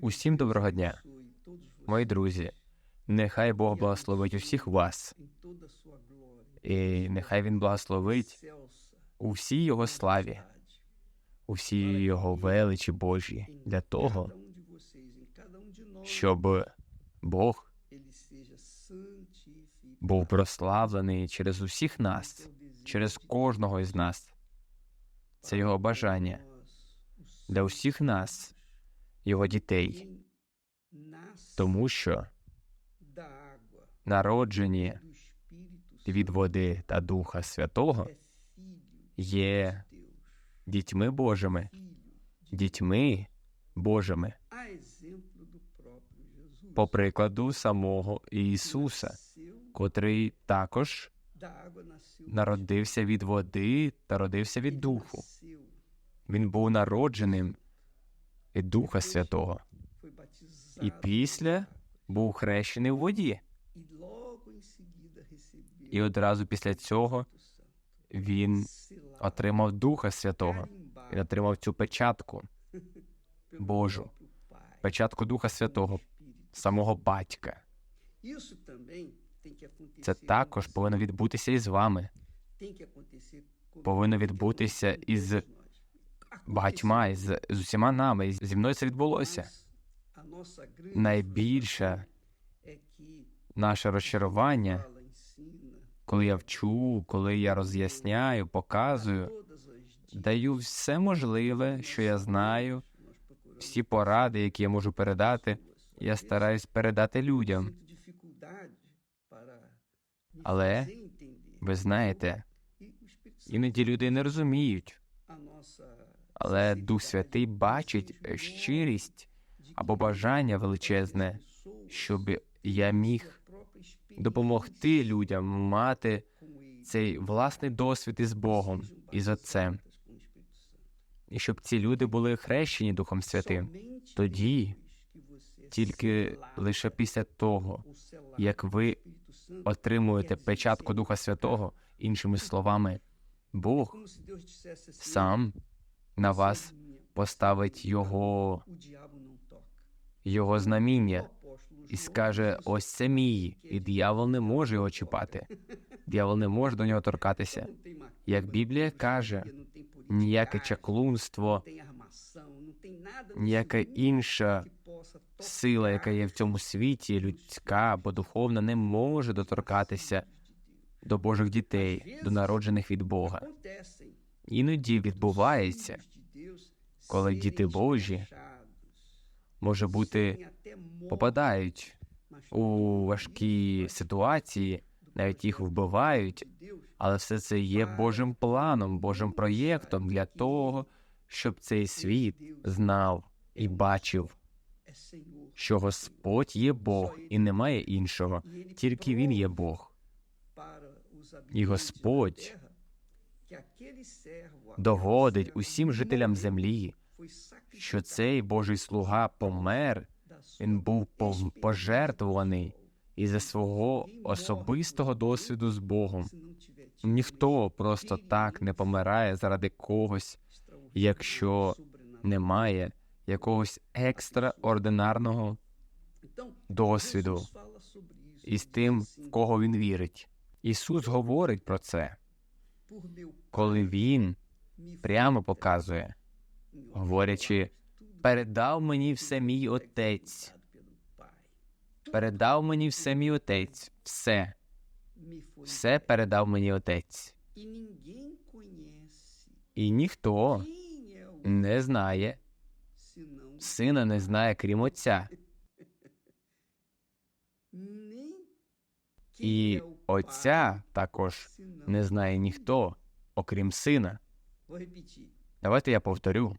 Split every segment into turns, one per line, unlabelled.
Усім доброго дня, мої друзі. Нехай Бог благословить усіх вас, і нехай Він благословить у всій його славі, у всій його величі Божій для того, щоб Бог був прославлений через усіх нас, через кожного із нас. Це його бажання для усіх нас, його дітей, тому що народжені від води та Духа Святого є дітьми Божими, дітьми Божими, по прикладу самого Ісуса, котрий також народився від води та родився від Духу. Він був народженим від Духа Святого, і після був хрещений в воді. І одразу після цього він отримав Духа Святого. Він отримав цю печатку Божу, печатку Духа Святого, самого батька. Це також повинно відбутися і з вами. Повинно відбутися із багатьма, із з усіма нами. Зі мною це відбулося. Найбільше наше розчарування, коли я вчу, коли я роз'ясняю, показую, даю все можливе, що я знаю, всі поради, які я можу передати, я стараюсь передати людям. Але ви знаєте, іноді люди не розуміють, але Дух Святий бачить щирість або бажання величезне, щоб я міг допомогти людям мати цей власний досвід із Богом і з Отцем, і щоб ці люди були хрещені Духом Святим. Тоді, тільки лише після того, як ви отримуєте печатку Духа Святого, іншими словами, Бог сам на вас поставить його, його знаміння і скаже: ось це мій, і диявол не може його чіпати. Диявол не може до нього торкатися. Як Біблія каже, ніяке чаклунство, ніяка інша сила, яка є в цьому світі, людська або духовна, не може доторкатися до Божих дітей, до народжених від Бога. Іноді відбувається, коли діти Божі може бути попадають у важкі ситуації, навіть їх вбивають, але все це є Божим планом, Божим проєктом для того, щоб цей світ знав і бачив, що Господь є Бог і немає іншого, тільки Він є Бог. І Господь догодить усім жителям землі, що цей Божий слуга помер, він був пов- пожертвуваний із-за свого особистого досвіду з Богом. Ніхто просто так не помирає заради когось, якщо немає якогось екстраординарного досвіду із тим, в кого він вірить. Ісус говорить про це, коли Він прямо показує, говорячи, передав мені все мій отець, передав мені все мій отець, все, все передав мені отець. І ніхто не знає, сина не знає, крім отця. І отця також не знає ніхто, окрім сина. Давайте я повторю.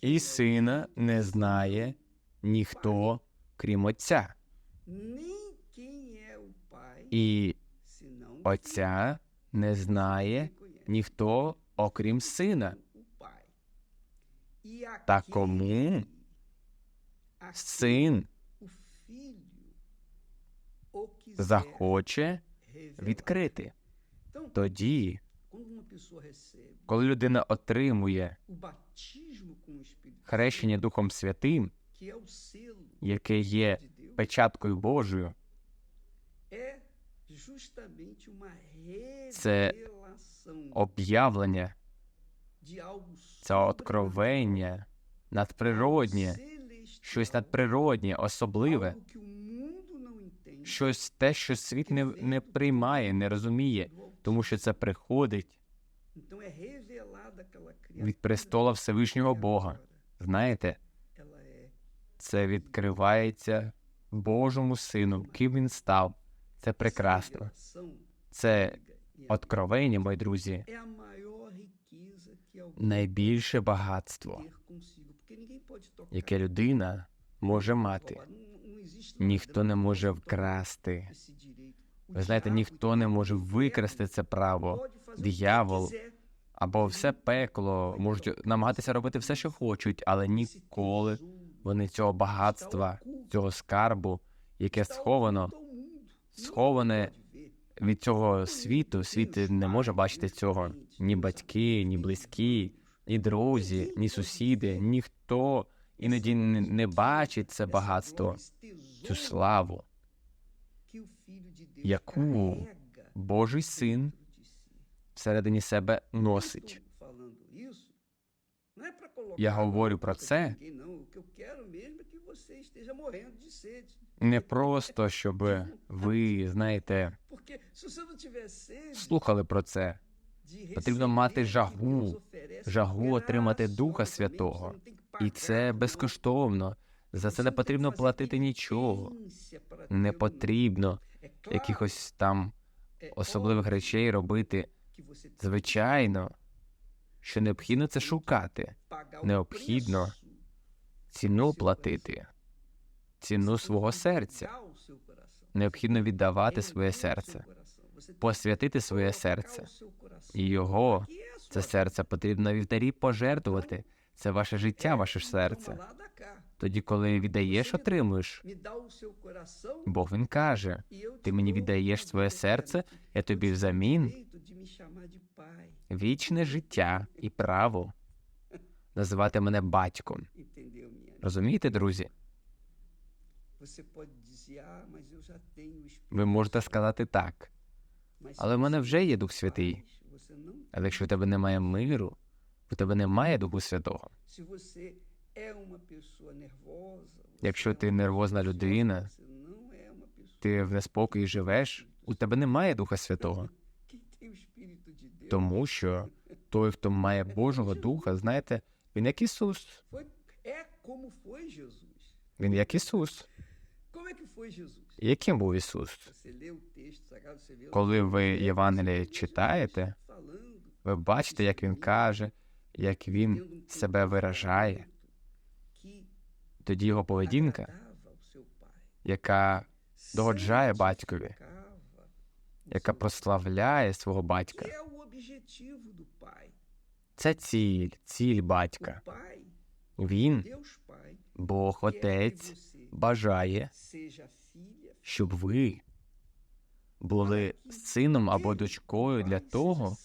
І сина не знає ніхто, крім отця. І отця не знає ніхто, окрім сина. Та кому син захоче відкрити, тоді Коли людина отримує хрещення Духом Святим, яке є печаткою Божою, Це об'явлення, це откровення, надприроднє, щось надприроднє, особливе, щось те, що світ не, не приймає, не розуміє, тому що це приходить від престола Всевишнього Бога. Знаєте, це відкривається Божому Сину, ким він став. Це прекрасно. Це откровення, мої друзі, найбільше багатство, яке людина може мати. Ніхто не може вкрасти. Ви знаєте, ніхто не може викрасти це право. Диявол або все пекло можуть намагатися робити все, що хочуть, але ніколи вони цього багатства, цього скарбу, яке сховано, сховане від цього світу. Світ не може бачити цього. Ні батьки, ні близькі, ні друзі, ні сусіди, ніхто іноді не бачить це багатство, цю славу. яку Божий син всередині себе носить. Я говорю про це. Не просто щоб ви, знаєте, слухали про це. Потрібно мати жагу, жагу отримати Духа Святого. І це безкоштовно. За це не потрібно платити нічого. Не потрібно якихось там особливих речей робити. Звичайно, що необхідно це шукати, необхідно ціну платити, ціну свого серця. Необхідно віддавати своє серце, посвятити своє серце. І його, це серце, потрібно вівтарі пожертвувати. Це ваше життя, ваше ж серце. Тоді, коли віддаєш, отримуєш. Бог він каже: Ти мені віддаєш своє серце, я тобі взамін вічне життя і право називати мене батьком. Розумієте, друзі?
Ah,
Ви можете сказати так, але в мене вже є Дух Святий. Але якщо в тебе немає миру, у тебе немає Духу Святого. Якщо ти нервозна людина, Ти в неспокої живеш, у тебе немає Духа Святого. Тому що той, хто має Божого Духа, знаєте, він як Ісус. Він як Ісус. Яким був Ісус? Коли ви Євангеліє читаєте, Ви бачите, як він каже, як він себе виражає. Тоді його поведінка, яка догоджає батькові, яка прославляє свого батька. Це ціль, ціль батька. Він, Бог Отець, бажає, щоб ви були сином або дочкою для того,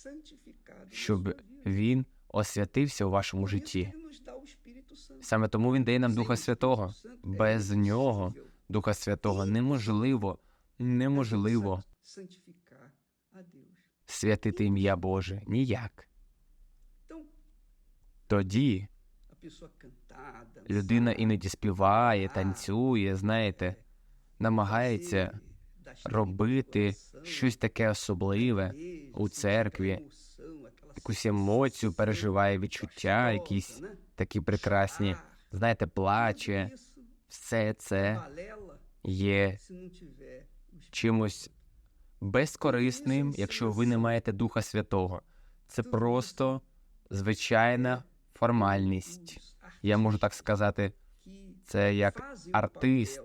щоб він освятився у вашому житті. Саме тому він дає нам Духа Святого. Без нього, Духа Святого, неможливо, неможливо. Святити ім'я Боже. Ніяк. Тоді людина іноді співає, танцює, знаєте, намагається
da espírito
робити щось таке особливе, у церкві, якусь емоцію, переживає відчуття, якісь такі прекрасні, знаєте, плаче. Все це є чимось безкорисним, якщо ви не маєте Духа Святого. Це просто звичайна формальність. Я можу так сказати, це як артист,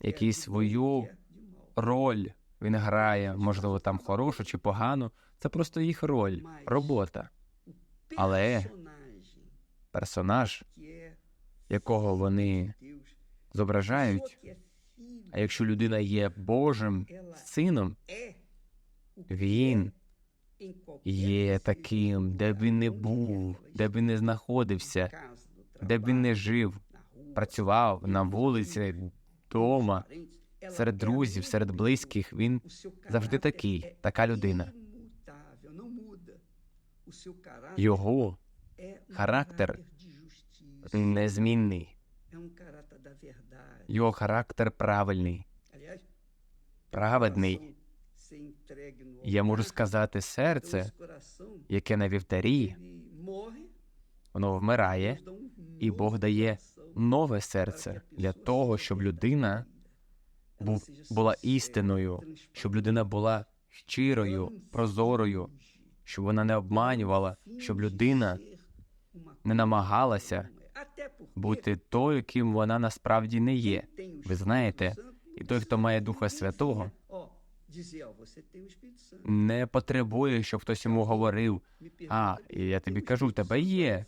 який свою роль він грає, можливо, там хорошу чи погану. Це просто їх роль, робота. Але персонаж, якого вони зображають. А якщо людина є Божим сином, він є таким, де б він не був, де б він не знаходився, де б він не жив, працював на вулиці, вдома, серед друзів, серед близьких. Він завжди такий, така людина. Його
um
характер незмінний,
um
його характер правильний, праведний. Я можу сказати, серце, яке на вівтарі, воно вмирає,
um
і Бог дає нове серце для того, щоб людина була істиною, щоб людина була щирою, прозорою, щоб вона не обманювала, щоб людина не намагалася бути тою, ким вона насправді не є. Ви знаєте, і той, хто має Духа Святого, не потребує, щоб хтось йому говорив. А, і я тобі кажу, в тебе є.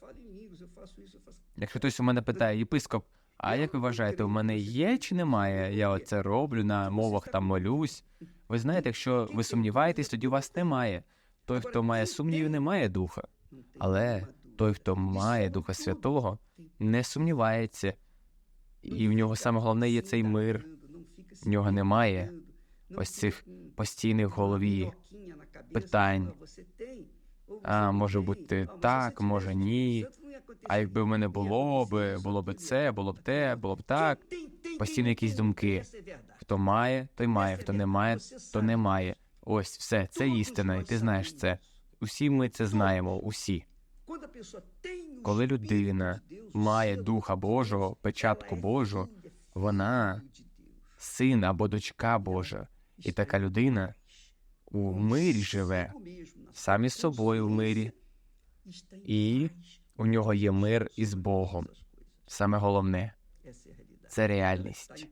Якщо хтось у мене питає, єпископ, а як ви вважаєте, у мене є чи немає? Я оце роблю на мовах там молюсь. Ви знаєте, якщо ви сумніваєтесь, тоді у вас немає. Той, хто має сумнів, не має духа. Але той, хто має Духа Святого, не сумнівається. І в нього саме головне є цей мир. В нього немає ось цих постійних в голові питань. А, може бути так, може ні. А якби в мене було би, було б це, було б те, було б так. Постійно якісь думки. Хто має, той має, хто не має, то не має. Ось все, це істина, і ти знаєш це. Усі ми це знаємо, усі.
Коли людина має Духа Божого, печатку Божу, вона
Син або дочка Божа. І така людина у мирі живе, сам із собою в мирі, і у нього є мир із Богом. Саме головне це реальність.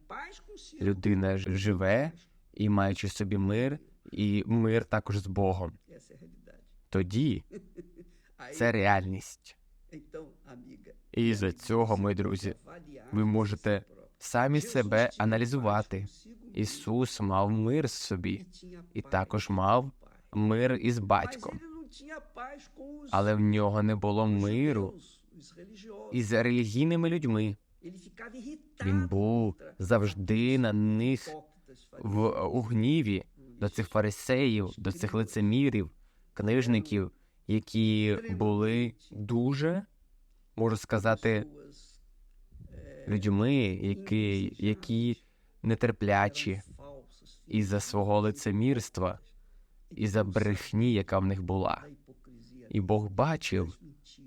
Людина живе і маючи собі мир, і мир також з Богом. Тоді це реальність. І за цього, мої друзі, ви можете самі себе аналізувати. Ісус мав мир з собі і також мав мир із батьком, але в нього не було миру із релігійними людьми. Він був завжди на них в у гніві до цих фарисеїв, до цих лицемірів, книжників, які були дуже, можу сказати, людьми, які, які нетерплячі із-за свого лицемірства, із-за брехні, яка в них була. І Бог бачив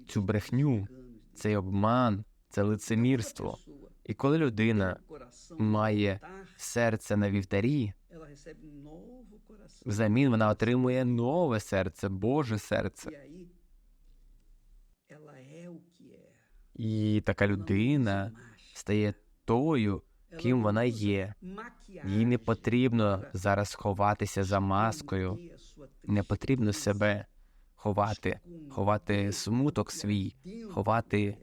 цю брехню, цей обман, це лицемірство. І коли людина має серце на вівтарі, взамін вона отримує нове серце, Боже серце. І така людина стає тою, ким вона є. Їй не потрібно зараз ховатися за маскою, не потрібно себе ховати, ховати смуток свій, ховати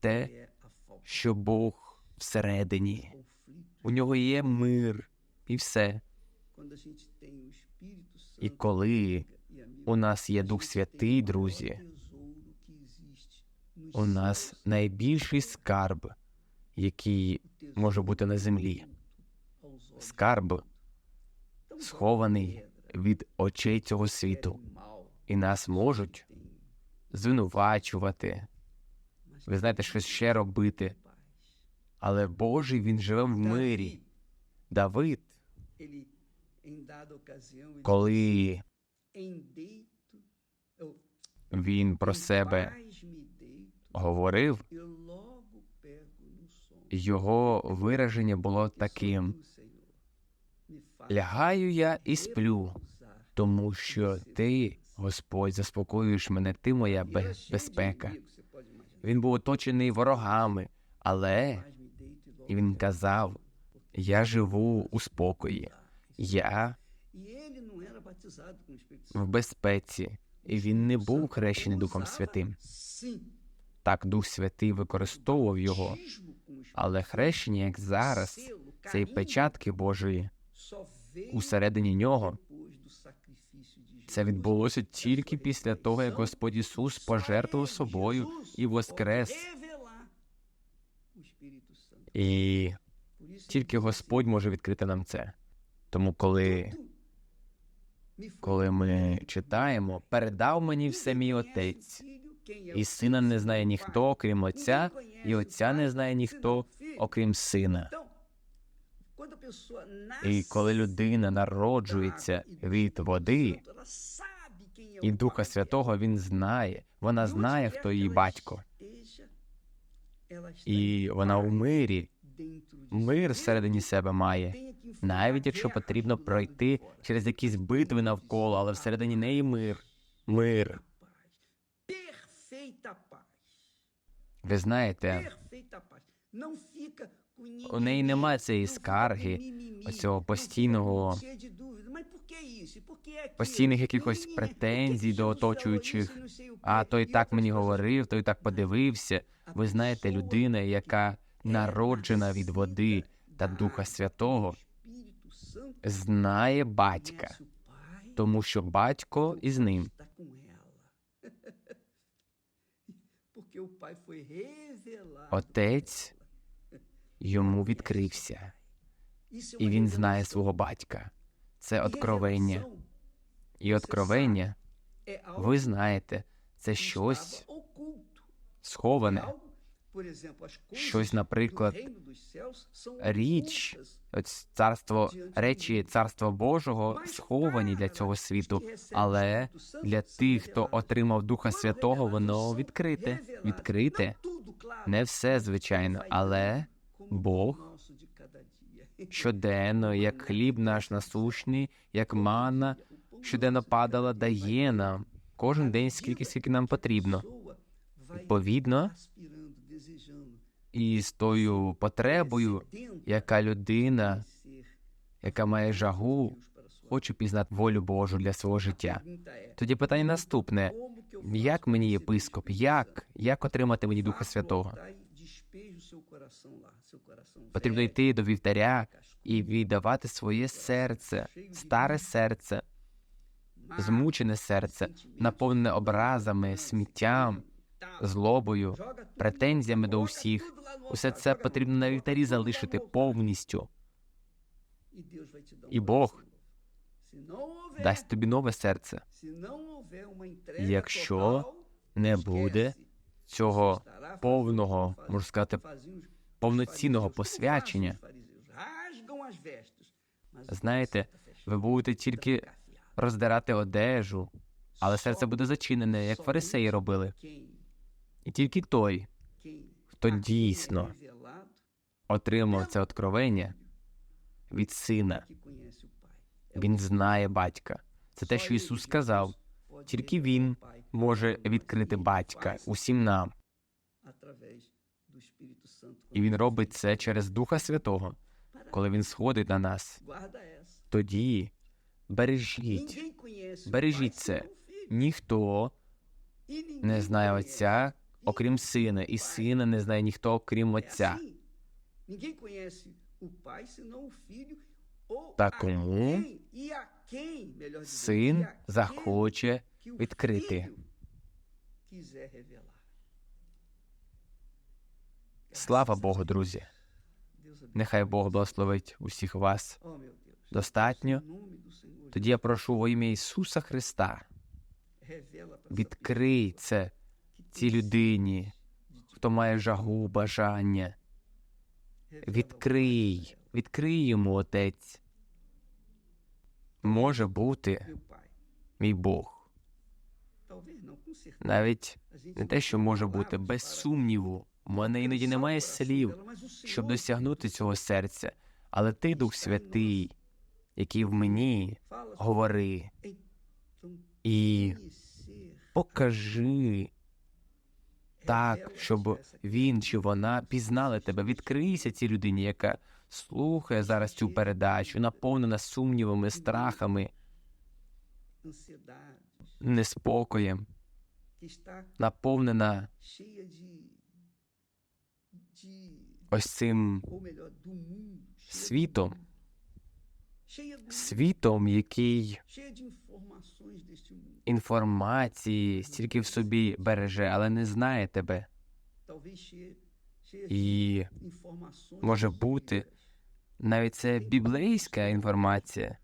те, що Бог всередині. У нього є мир і все. І коли у нас є Дух Святий, друзі, у нас найбільший скарб, який може бути на землі. Скарб схований від очей цього світу, і нас можуть звинувачувати. Ви знаєте, щось ще робити. Але Божий він живе в мирі. Давид, коли він про себе говорив, його вираження було таким: лягаю я і сплю, тому що ти, Господь, заспокоюєш мене, ти моя безпека. Він був оточений ворогами, але і він казав: Я живу у спокої, я в безпеці, і він не був хрещений Духом Святим. Так, Дух Святий використовував його, але хрещення, як зараз, це і печатки Божої усередині нього, Це відбулося тільки після того, як Господь Ісус пожертвував собою і воскрес. І тільки Господь може відкрити нам це. Тому, коли, коли ми читаємо, передав мені все мій отець, і сина не знає ніхто, окрім отця, і отця не знає ніхто, окрім сина. І коли людина народжується від води і Духа Святого, він знає, вона знає, хто її батько, і вона у мирі, мир всередині себе має, навіть якщо потрібно пройти через якісь битви навколо, але всередині неї мир, мир. Ви знаєте, у неї немає цієї скарги, оцього постійного, постійних якихось претензій до оточуючих. А той так мені говорив, той так подивився. Ви знаєте, людина, яка народжена від води та Духа Святого, знає батька, тому що батько із ним. Отець йому відкрився, і він знає свого батька. Це откровення. І откровення, ви знаєте, це щось сховане, щось, наприклад, річ, царство речі царства Божого сховані для цього світу, але для тих, хто отримав Духа Святого, воно відкрите, відкрите. Не все звичайно, але Бог щоденно, як хліб наш насущний, як манна, щоденно падала, дає нам кожен день скільки скільки нам потрібно. Відповідно, і з тою потребою, яка людина, яка має жагу, хоче пізнати волю Божу для свого життя. Тоді питання наступне: як мені єпископ, як? Як отримати мені Духа Святого? Потрібно йти до вівтаря і віддавати своє серце, старе серце, змучене серце, наповнене образами, сміттям, злобою, претензіями до усіх. Усе це потрібно на вівтарі залишити повністю. І Бог дасть тобі нове серце. Якщо не буде цього повного, можна сказати, повноцінного посвячення. Знаєте, ви будете тільки роздирати одежу, але серце буде зачинене, як фарисеї робили. І тільки той, хто дійсно отримав це откровення від сина, він знає батька. Це те, що Ісус сказав. Тільки Він може відкрити батька усім нам. І він робить це через Духа Святого, коли він сходить на нас. Тоді бережіть, бережіть це. Ніхто не знає Отця, окрім сина, і сина не знає ніхто, окрім Отця. Та кому син захоче відкрити. Слава Богу, друзі! Нехай Бог благословить усіх вас. Достатньо? Тоді я прошу во ім'я Ісуса Христа. Відкрий це цій людині, хто має жагу, бажання. Відкрий, відкрий йому, Отець. Може бути мій Бог. Навіть не те, що може бути, без сумніву. У мене іноді немає слів, щоб досягнути цього серця, але ти, Дух Святий, який в мені, говори і покажи так, щоб він чи вона пізнали тебе. Відкрийся цій людині, яка слухає зараз цю передачу, наповнена сумнівами, страхами, неспокоєм, наповнена ось цим світом, світом, який інформації стільки в собі береже, але не знає тебе. І може бути навіть це біблейська інформація,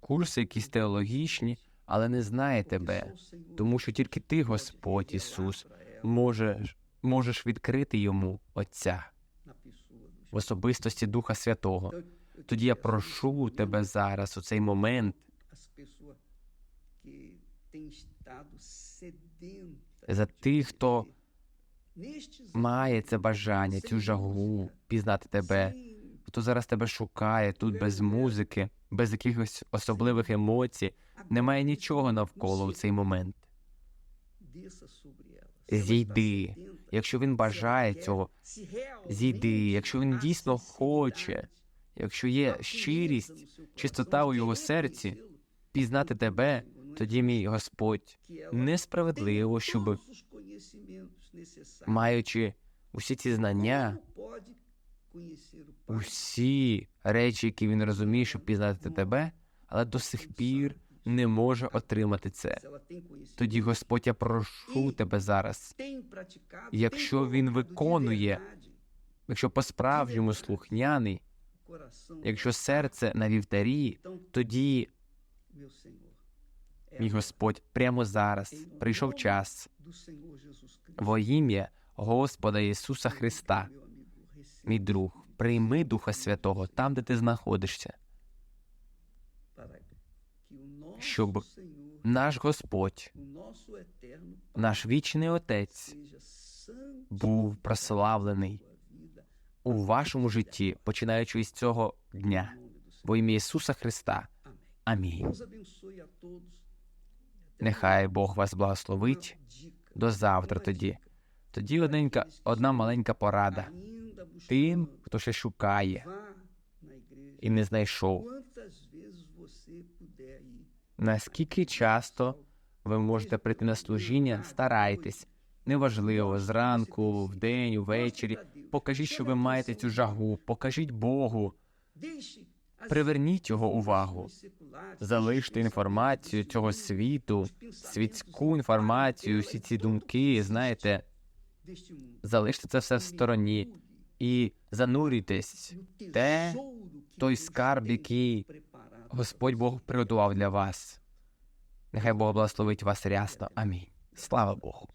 курси якісь теологічні, але не знає тебе, тому що тільки ти, Господь Ісус, можеш, можеш відкрити йому Отця в особистості Духа Святого. Тоді я прошу тебе зараз у цей момент за тих, хто має це бажання, цю жагу пізнати тебе, хто зараз тебе шукає тут без музики, без якихось особливих емоцій, немає нічого навколо у цей момент. Зійди. Якщо він бажає цього, зійди. Якщо він дійсно хоче, якщо є щирість, чистота у його серці, пізнати тебе, тоді мій Господь несправедливо, щоб маючи усі ці знання, усі речі, які він розуміє, щоб пізнати тебе, але до сих пір не може отримати це. Тоді, Господь, я прошу тебе зараз, якщо він виконує, якщо по-справжньому слухняний,
o coração
якщо серце на вівтарі, тоді, мій Господь, прямо зараз прийшов час во ім'я Господа Ісуса Христа, мій друг, прийми Духа Святого там, де ти знаходишся, щоб наш Господь, наш вічний Отець, був прославлений у вашому житті, починаючи з цього дня, во ім'я Ісуса Христа. Амінь. Нехай. Бог вас благословить. До завтра тоді. Тоді одненька, одна маленька порада тим, хто ще шукає і не знайшов. Наскільки часто ви можете прийти на служіння, старайтесь. Неважливо, зранку, вдень, увечері. Покажіть, що ви маєте цю жагу, покажіть Богу, приверніть його увагу, залиште інформацію цього світу, світську інформацію, всі ці думки, знаєте, залиште це все в стороні і занурюйтесь те, той скарб, який Господь Бог приготував для вас. Нехай Бог благословить вас рясно. Амінь. Слава Богу.